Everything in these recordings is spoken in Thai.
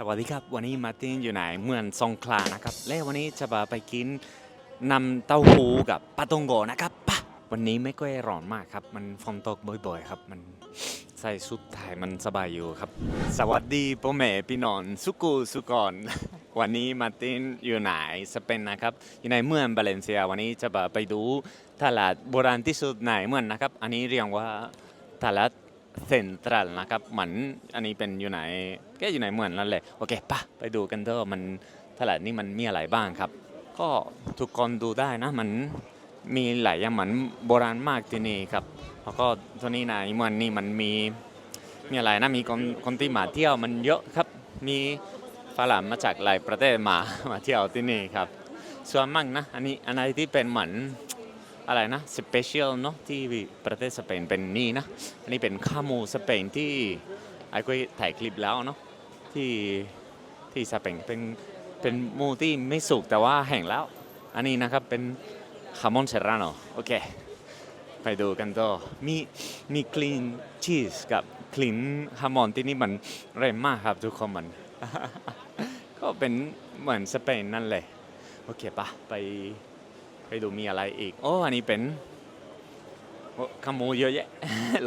สวัสดีครับ วันนี้มาตินอยู่ไหนเมืองสงขลานะครับ และวันนี้จะมาไปกินนำเต้าหู้กับปลาตงโกนะครับปะวันนี้ไม่ค่อยร้อนมากครับ มันฝนตกบ่อยๆครับ มันใส่ชุดไทยมันสบายอยู่ครับ สวัสดีพ่อแม่พี่น้องสุกูสุกอนวันนี้มาตินอยู่ไหนสเปนนะครับ อยู่ในเมืองบาเลนเซีย วันนี้จะมาไปดูตลาดโบราณที่สุดในเมืองนะครับ อันนี้เรียกว่าตลาด เซ็นทรัลนะครับเหมือนอันนี้เป็นอยู่ไหนก็อยู่ในเหมืองนั่นแหละโอเคปะไปดูกันเถอะมันตลาดนี้มันมีอะไรบ้างครับ ก็ทุกคนดูได้นะมันมีหลายอย่างเหมือนโบราณมากที่นี่ครับแล้วก็ตัวนี้นะเมืองนี้มันมีมีอะไรนะมีคนคนที่มาเที่ยวมันเยอะครับมีฝรั่งมาจากหลายประเทศมามาเที่ยวที่นี่ครับ ส่วนมากนะอันนี้อันไหนที่เป็นเหมือน อะไรนะสเปเชียลเนาะที่ประเทศสเปนเป็นนี่นะ อันนี้เป็นข้ามูสเปนที่ไอ้ก็ถ่ายคลิปแล้วเนาะที่ที่สเปนเป็นเป็นมูที่ไม่สุกแต่ว่าแห้งแล้ว อันนี้นะครับเป็นคามอนเซราโนโอเค ไปดูกันต่อมีมีคลีนชีสกับคลีนฮามอนที่นี่มันแรงมากครับทุกคนมัน ก็เป็นเหมือนสเปนนั่นแหละโอเคปะไป ไปดูมีอะไรอีกโอ้อันนี้เป็นขโมยเยอะแยะ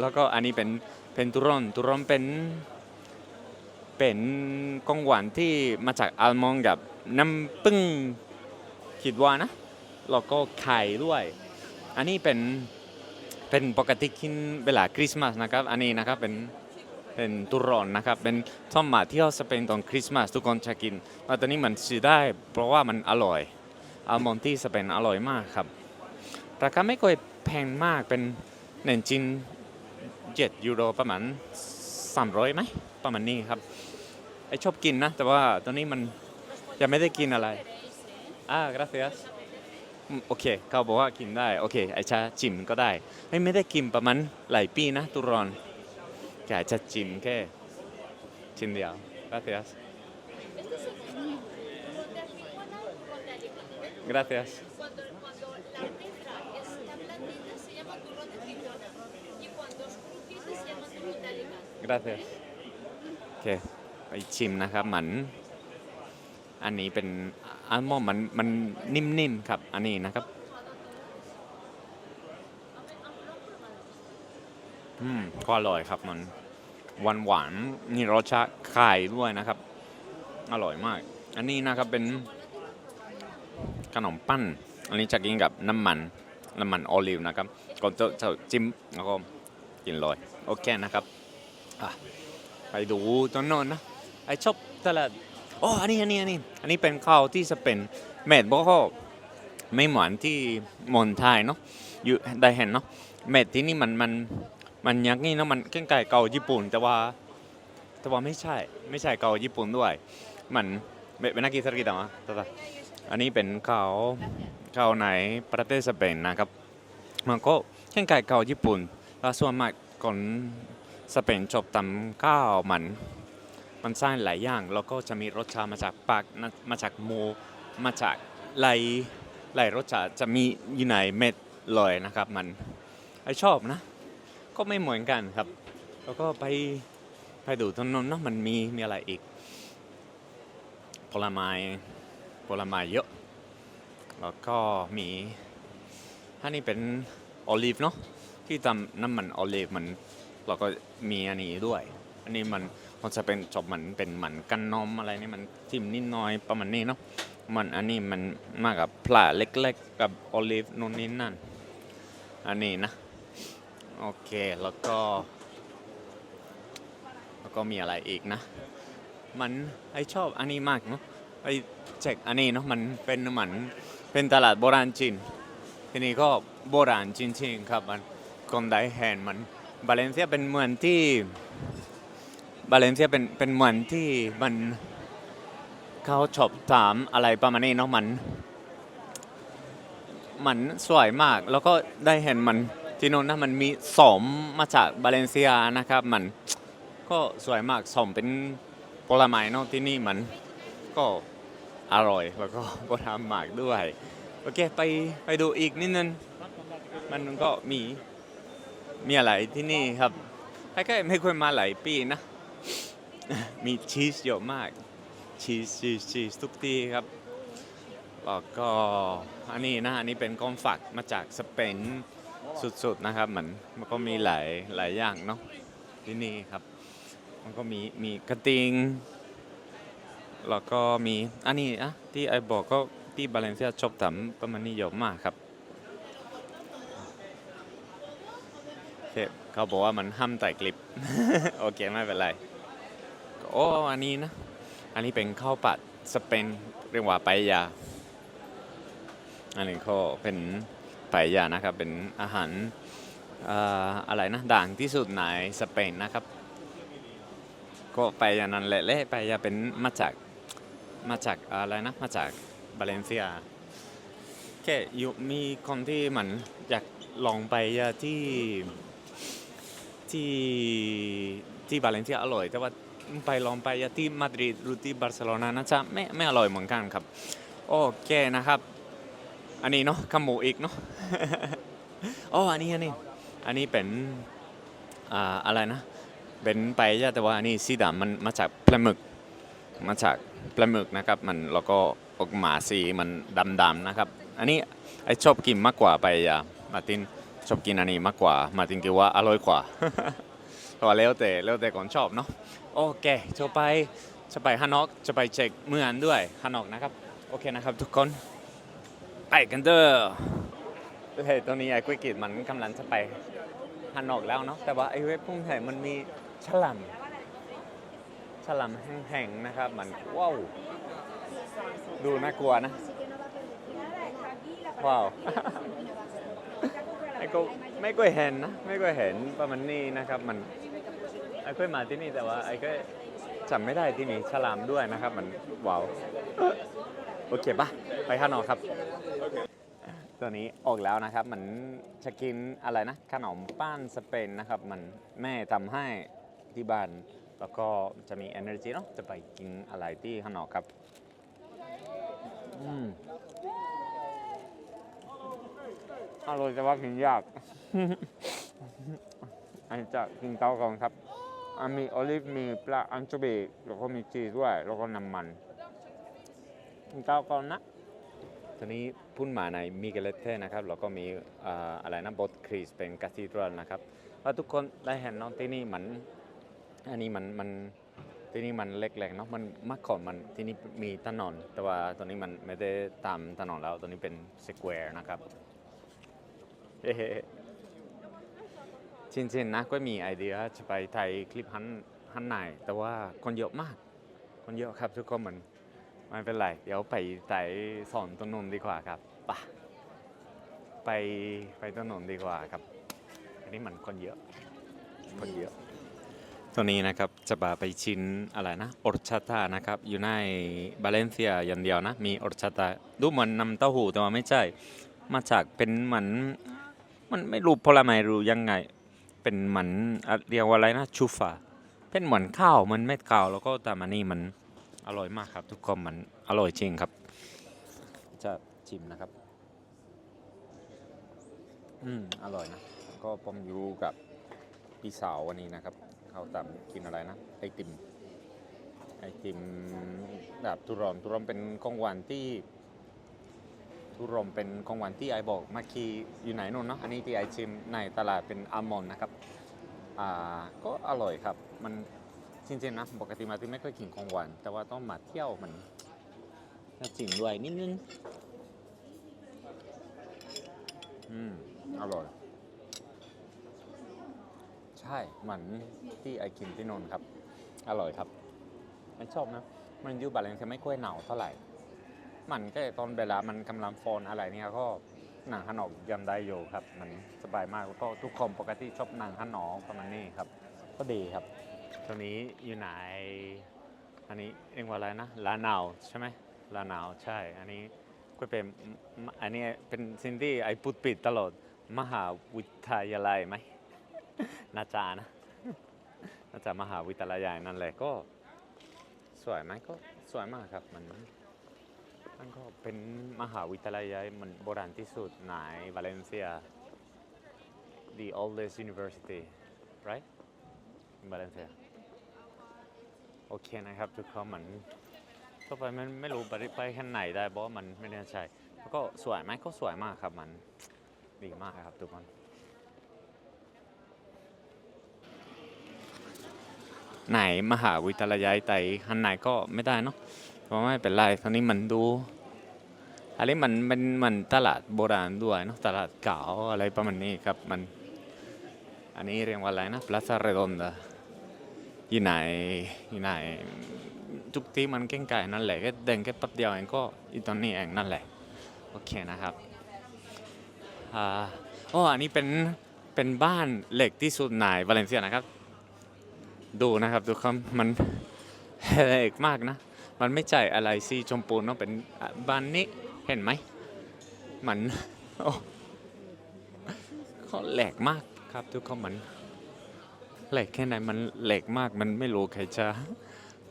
แล้วก็อันนี้เป็นเป็นตุรอนตุรอนเป็นเป็นกองหวานที่มาจากอัลมอนด์กับน้ำปึ้งคิดว่านะแล้วก็ไข่ด้วย อันนี้เป็นเป็นปกติกินเวลาคริสต์มาสนะครับ อันนี้นะครับเป็นเป็นตุรอนนะครับ เป็นทอมมาที่ยวสเปนตอนคริสต์มาสทุกคนจะกินแล้วตอนนี้มันซื้อได้เพราะว่ามันอร่อย อัลมอนด์ที่สเปนอร่อยมากครับ ราคาไม่ค่อยแพงมากเป็นหนึ่งชิ้น7ยูโรประมาณ300ไหมประมาณนี้ครับไอชอบกินนะ แต่ว่าตอนนี้มันยังไม่ได้กินอะไรอ่า gracias โอเค เขาบอกว่ากินได้ โอเค ไอชาจิมก็ได้ไม่ไม่ได้กินประมาณหลายปีนะตุรอนแกจะจิมแค่ชิ้นเดียว gracias gracias Cuando, cuando la almendra está blandita se llama turrón de Gijona y cuando es crujita se llama turrón de Alicante. gracias โอเคไปชิมนะครับเหมือนอันนี้เป็นอัลมอนด์มันมันนิ่มๆครับ อันนี้นะครับ อืมก็อร่อยครับมันหวานหวานๆนี่รสชาติไข่ด้วยนะครับ อร่อยมาก อันนี้นะครับเป็น ขนมปั้น อันนี้จะกินกับน้ำมันน้ำมันโอลิฟนะครับก็จะจะจิ้มแล้วก็กินเลยโอเคนะครับไปดูตอนโนนนะไอชอบตลาดโอ้อันนี้อันนี้อันนี้อันนี้เป็นข้าวที่จะเป็นเม็ดบอกว่าไม่เหมือนที่มอนไทยเนาะอยู่ได้เห็นเนาะเม็ดที่นี่มันมันมันยังนี่เนาะมันคล้ายๆเกาญี่ปุ่น แต่ว่าแต่ว่าไม่ใช่ไม่ใช่เกาญี่ปุ่นด้วย มันเบนากิสกิตามะตาตา อันนี้เป็นข้าวข้าวในประเทศสเปนนะครับ มันก็คล้ายๆเกาญี่ปุ่นแล้วส่วนมากคนสเปนชอบทำข้าวมัน มันสร้างหลายอย่างแล้วก็จะมีรสชาติมาจากปากมาจากหมูมาจากหลายหลรสชาติจะมีอยู่ในเม็ดเลยนะครับ มันไอชอบนะ ก็ไม่เหมือนกันครับ แล้วก็ไปไปดูถนนเนาะมันมีมีอะไรอีกผลไม้ ผลไม้เยอะ แล้วก็มีอันนี้เป็นโอลิฟเนาะที่ทำน้ำมันโอลิฟมันเราก็มีอันนี้ด้วย อันนี้มันมันจะเป็นจบมันเป็นเหมือนกันนมอะไรนี่มันทิมนิดน้อยประมาณนี้เนาะมันอันนี้มันมากับปลาเล็ก ๆ กับโอลิฟนู่นนี่นั่น อันนี้นะ โอเคแล้วก็ แล้วก็มีอะไรอีกนะ มันไอชอบอันนี้มากเนาะ ไอเช็คอันนี้เนาะมันเป็นเหมือนเป็นตลาดโบราณจีนทีนี้ก็โบราณจริงๆครับมันคนได้เห็นมันบาเลนเซียเป็นเมืองที่บาเลนเซียเป็นเป็นเมืองที่มันเขาชอบถามอะไรประมาณนี้เนาะมันมันสวยมากแล้วก็ได้เห็นมันที่โน้นนะมันมีสมมาจากบาเลนเซียนะครับมันก็สวยมากสมเป็นผลไม้เนาะที่นี่มันก็ อร่อยแล้วก็ก็ทำมากด้วย โอเคไปไปดูอีกนิดนึงมันก็มีมีอะไรที่นี่ครับใกล้ๆไม่ควรมาหลายปีนะ มีชีสเยอะมาก ชีสชีสชีสทุกทีครับแล้วก็อันนี้นะอันนี้เป็นก้องฝากมาจากสเปนสุดๆนะครับเหมือนมันก็มีหลายหลายอย่างเนาะที่นี่ครับ มันก็มีมีกระติง แล้วก็มีอันนี้อะที่ไอบอกก็ที่บาเลนเซียชอบทำประมาณนี้เยอะมากครับเเขาบอกว่ามันห้ามถ่ายคลิป โอเคไม่เป็นไรโอ้อันนี้นะ อันนี้เป็นข้าวผัดสเปนเรียกว่าไปยา อันนี้ก็เป็นไปยานะครับ เป็นอาหารอะไรนะด่างที่สุดในสเปนนะครับ ก็ไปยานั่นแหละและไปยาเป็นมาจาก มาจากอะไรนะมาจากบาเลนเซียแค่อยู่มีคนที่มันอยากลองไปายาที่ที่ที่บาเลนเซียอร่อย แต่ว่าไปลองไปายาที่มาดริดหรือที่บาร์เซโลนาน่าจะไม่ไม่อร่อยเหมือนกันครับ โอเคนะครับ อันนี้เนาะขมูอีกเนาะอ๋ออันนี้อันนี้อันนี้เป็นอ่าอะไรนะเป็นไปย่าแต่ว่าอันนี้สีดำมันมาจากปลาหมึกมาจาก ปลาหมึกนะครับมันแล้วก็ออกมาสีมันดำๆนะครับ อันนี้ไอชอบกินมากกว่าไปย่ามาตินชอบกินอันนี้มากกว่า มาตินคิดว่าอร่อยกว่าแต่ว่าแล้วแต่แล้วแต่คนชอบเนาะโอเคจะไปจะไปฮานอกจะไปเช็คเมืองด้วยฮานอกนะครับโอเคนะครับทุกคนไปกันเด้อเฮ้ยตอนนี้ไอ้กุ้ยกิดมันกำลังจะไปฮานอกแล้วเนาะแต่ว่าไอ้เว็บพุ่งไห่มันมีฉลาม ฉลามแห้งๆนะครับ มันว้าวดูน่ากลัวนะ ว้าวไอ้ก็ไม่ก็เห็นนะไม่ก็เห็นประมาณนี้นะครับ มันไอ้เคยมาที่นี่แต่ว่าไอ้ก็จำไม่ได้ที่มีฉลามด้วยนะครับ มันว้าวโอเคปะไปข้างนอกครับตัวนี้ออกแล้วนะครับ มันจะกินอะไรนะขนมป้านสเปนนะครับ มันแม่ทำให้ที่บ้าน แล้วก็จะมี energy เนาะจะไปกินอะไรที่ข้างนอกครับอืมอร่อยแต่ว่ากินยาก อันนี้จะกินเต้าก่อนครับอันมีโอลิฟมีปลาอันโชบีแล้วก็มีชีสด้วย แล้วก็น้ำมันกินเต้าก่อนนะตัวนี้พุ่นมาในมิเกเลเต้นะครับแล้วก็มีอะไรนะบทคริสเป็นคาทีดรัลนะครับว่าทุกคนได้เห็นน้องที่นี่มัน อันนี้มันมันที่นี่มันเล็กๆเนาะมันมื่อก่อนมันที่นี่มีถนนแต่ว่าตอนนี้มันไม่ได้ตามถนนแล้วตอนนี้เป็นสแควร์นะครับเฮ้จริงๆนะก็มีไอเดียจะไปถ่ายคลิปฮันฮันไหนแต่ว่าคนเยอะมาก คนเยอะครับทุกคนเหมือนไม่เป็นไร เดี๋ยวไปไต่สอนต้นนนดีกว่าครับไปะไปไปต้นนนดีกว่าครับ อันนี้มันคนเยอะคนเยอะ ตัวนี้นะครับจะพาไปชินอะไรนะออร์ชาตานะครับอยู่ในบาเลนเซียอย่างเดียวนะมีออร์ชาตาดูเหมือนน้ำเต้าหู้แต่ว่าไม่ใช่ มาจากเป็นเหมือนมันไม่รู้พลไม้รู้ยังไง เป็นเหมือนอะเรียกว่าอะไรนะชูฟาเป็นเหมือนข้าวมันเม็ดข้าวแล้วก็แต่มันนี่มันอร่อยมากครับ ทุกคนมันอร่อยจริงครับ จะชิมนะครับ อืมอร่อยนะก็ผมอยู่กับพี่สาววันนี้นะครับ ขาตามกินอะไรนะไอติมไอติมแบบทุรอมทุรอมเป็นของหวานที่ทุรอมเป็นของหวานที่ไอบอกมื่อกี้อยู่ไหนนู่นเนาะอันนี้ที่ไอชิมในตลาดเป็นอัลมอนด์นะครับอ่าก็อร่อยครับ มันจริงๆนะปกติมาที่ไม่เคยกินของหวาน แต่ว่าต้องมาเที่ยวมันน่าจิ่มด้วยนิดนึงอืมอร่อย ใช่เหมือนที่ไอกินที่นนท์ครับ อร่อยครับไม่ชอบนะ มันอยู่บาเลนจะไม่ค่อยหนาวเท่าไหร่ มันก็ตอนเวลามันกำลังฟอนอะไรเนี่ยก็หนังขนมยังได้อยู่ครับ มันสบายมากก็ทุกคนปกติชอบหนังขนมประมาณนี้ครับ ก็ดีครับตัวนี้อยู่ไหนอันนี้เรียกว่าอะไรนะลาหนาวใช่ไหมลาหนาวใช่ อันนี้ก็เป็นอันนี้เป็นสิ่งที่ไอพูดปิดตลอดมหาวิทยาลัยไหม น่าจะนะน่าจะมหาวิทยาลัยนั่นแหละก็ สวยไหมก็สวยมากครับมันมันก็เป็นมหาวิทยาลัยมันโบราณที่สุดในวาเลนเซีย the oldest university right in Valencia โอเคนะครับทุกคนเหมือนก็ไปไม่ไม่รู้ไปไปแค่ไหนได้เพราะมันไม่แน่ใจแล้วก็สวยไหมก็สวยมากครับมันดีมากครับทุกคน ไหนมหาวิทยาลัยไต่หันไหนก็ไม่ได้เนาะเพราะไม่เป็นไรตอนนี้มันดูอันนี้มันเป็นมันตลาดโบราณด้วยเนาะตลาดเก่าอะไรประมาณนี้ครับมัน อันนี้เรียกว่าอะไรนะ Plaza Redonda อยู่ไหนอยู่ไหนทุกที่มันใกล้ๆนั่นแหละแค่เดินแค่แป๊บเดียวเองก็อีตอนนี้เองนั่นแหละโอเคนะครับอ่าโอ้อันนี้เป็นเป็นบ้านเหล็กที่สุดในวาเลนเซียนะครับ ดูนะครับทุกคนมันเหล็กมากนะ มันไม่ใช่อะไรสีชมพูเนาะเป็นบ้านนี้เห็นไหม มันโอ้ก็แหลกมากครับทุกคนมันแหลกแค่ไหนมันแหลกมากมันไม่รู้ใครจะ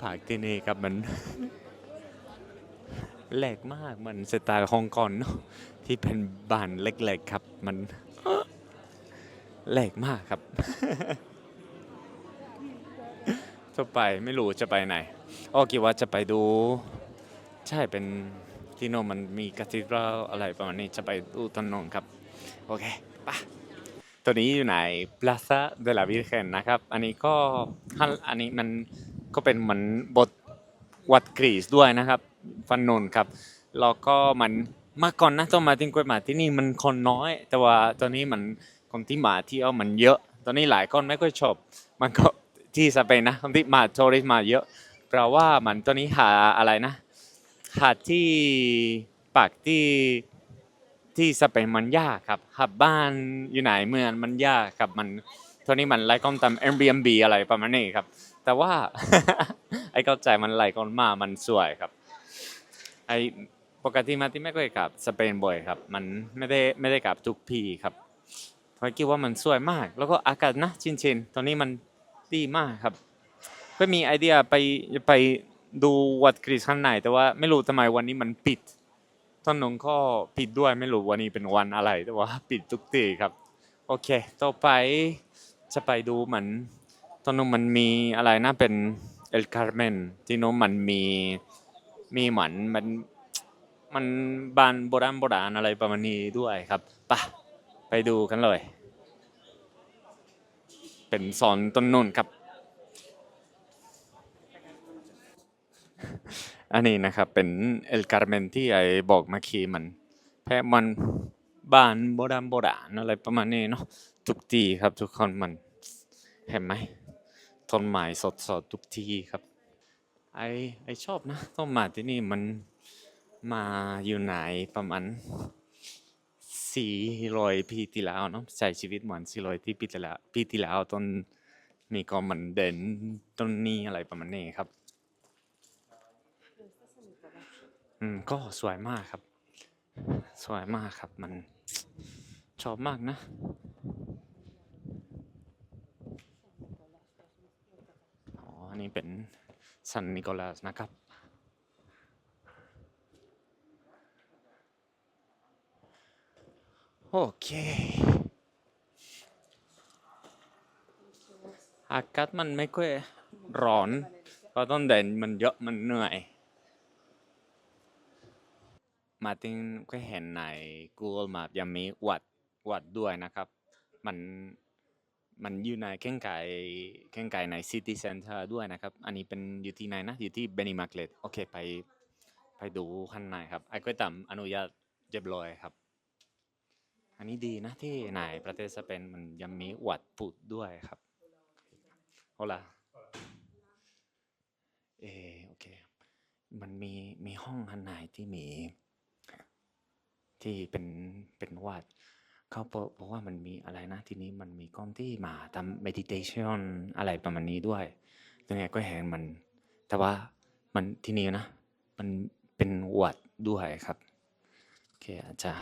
ผากที่นี่ครับมันแหลกมากมันสไตล์ฮ่องกงเนาะที่เป็นบ้านเล็กๆครับมันแหลกมากครับ จะไปไม่รู้จะไปไหนอ้อคิดว่าจะไปดู ใช่เป็นที่โน่นมันมีคาทีดรัลอะไรประมาณนี้จะไปดูตอนโนนครับ โอเคปะตัวนี้อยู่ใน Plaza de la Virgen นะครับ อันนี้ก็อันนี้มันก็เป็นเหมือนบทวัดกรีซด้วยนะครับฟันนนครับแล้วก็มันเมื่อก่อนนะตอนมาที่กวยมาที่นี่มันคนน้อย แต่ว่าตอนนี้มันคนที่มาเที่ยวมันเยอะ ตอนนี้หลายคนไม่ค่อยชอบ มันก็ ที่สเปนนะที่มาทัวริสมาเยอะ เพราะว่ามันตอนนี้หาอะไรนะ หาที่ปากที่ที่สเปนมันยากครับหาบ้านอยู่ไหนเมืองมันยากครับมันตอนนี้มันไล่ก้อนตาม Airbnb อะไรประมาณนี้ครับ แต่ว่าไอ้เข้าใจมันไล่ก้อนมามันสวยครับไอ้ปกติมาที่ไม่ค่อยกลับสเปนบ่อยครับ มันไม่ได้ไม่ได้กลับทุกปีครับเพราะคิดว่ามันสวยมาก แล้วก็อากาศนะชินๆตอนนี้มัน ดีมากครับ ก็มีไอเดียไปไปดูวัดกรีซข้างในแต่ว่าไม่รู้ทำไมวันนี้มันปิดถนนก็ปิดด้วยไม่รู้วันนี้เป็นวันอะไรแต่ว่าปิดทุกทีครับ โอเค ต่อไปจะไปดูเหมือนตอนนู้นมันมีอะไรนะเป็นเอลคาร์เมนที่โน้นมันมีมีเหมือนมันมันบานโบราณโบราณอะไรประมาณนี้ด้วยครับไปะไปดูกันเลย เป็นสอนต้นนุ่นครับ อันนี้นะครับเป็นเอลการเมนที่ไอ้บอกมื่อกี้มัน แพ้มันบ้านโบราณโบราณอะไรประมาณนี้เนาะทุกทีครับทุกคนมันเห็นไหมต้นไม้สดสดๆทุกทีครับไอไอชอบนะต้นไม้ที่นี่มันมาอยู่ไหนประมาณ สี่ร้อยปีที่แล้วเนาะใช้ชีวิตเหมือนสี่ร้อยที่ปีที่แล้วปีที่แล้วต้นนี่ก็มันเด่นต้นนี้อะไรประมาณนี้ครับอืมก็สวยมากครับ สวยมากครับมันชอบมากนะ อ๋อ อันนี้เป็นซันนิโคลัสนะครับ โอเค อากาศมันไม่ค่อยร้อนเพราะต้นเด่นมันเยอะมันเหนื่อย มาตินก็เห็นใน Google Map ยังมีวัดวัดด้วยนะครับ มันมันอยู่ในแข่งไก่แข่งไก่ใน City Center ด้วยนะครับ อันนี้เป็นอยู่ที่ไหนนะ อยู่ที่เบนิมาร์เกตโอเค ไปไปดูข้างในครับ ไอ้ก็ตามอนุญาตเรียบรอยครับ อันนี้ดีนะที่ในประเทศสเปนมันยังมีวัดพุทธด้วยครับโอลาเออโอเค มันมีมีห้องข้างในที่มี ที่เป็นเป็นวัดเขาบอกบอกว่ามันมีอะไรนะทีนี้มันมีกล้องที่มาทำ meditation อะไรประมาณนี้ด้วยตัวเนี้ก็เห็นมัน แต่ว่ามันที่นี่นะ มันเป็นวัดด้วยครับ โอเคอาจา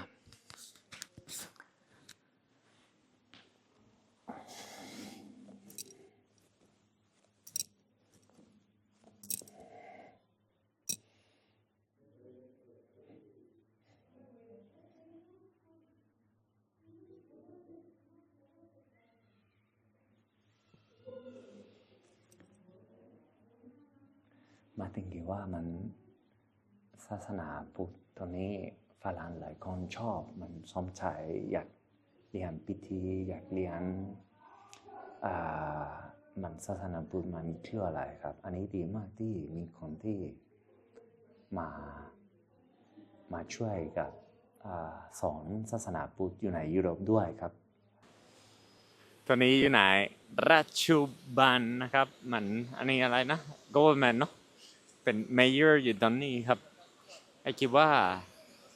ถึงที่ ว่ามันศาสนาพุทธตัวนี้ฝรั่งหลายคนชอบ มันสมใจอยากเรียนพิธีอยากเรียนมันศาสนาพุทธมันเชื่ออะไรครับ อันนี้ดีมากที่มีคนที่มามาช่วยกับอสอนศาสนาพุทธอยู่ในยุโรปด้วยครับตัวนี้อยู่ไหนรัชบันนะครับเหมือนอันนี้อะไรนะ government เนาะ เป็น mayor อยู่ตอนนี้ครับไอคิดว่า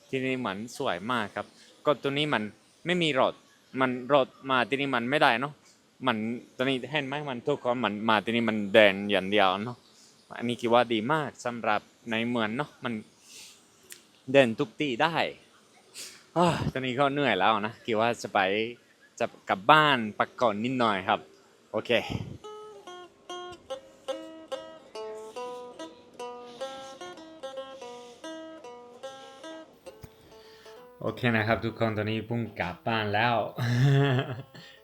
ที่นี่เหมือนสวยมากครับ ก็ตัวนี้มันไม่มีรถมันรถมาที่นี่มันไม่ได้เนาะมันตัวนี้เห็นไหมมันทุกคนมันมาที่นี่มันเดินอย่างเดียวเนาะอันนี้คิดว่าดีมากสำหรับในเมืองเนาะมันเดินทุกที่ได้ตอนนี้ก็เหนื่อยแล้วนะคิดว่าจะไปจะกลับบ้านพักก่อนนิดหน่อยครับ โอเค โอเคนะครับ ทุกคนตอนนี้พุ่งกลับบ้านแล้ว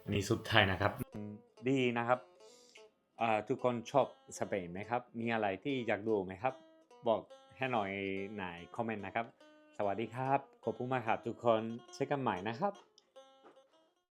อันนี้สุดท้ายนะครับ ดีนะครับทุกคนชอบสเปนไหมครับ มีอะไรที่อยากดูไหมครับ บอกให้หน่อยในคอมเมนต์นะครับ สวัสดีครับ ขอบคุณมากครับทุกคนเช็คกันใหม่นะครับ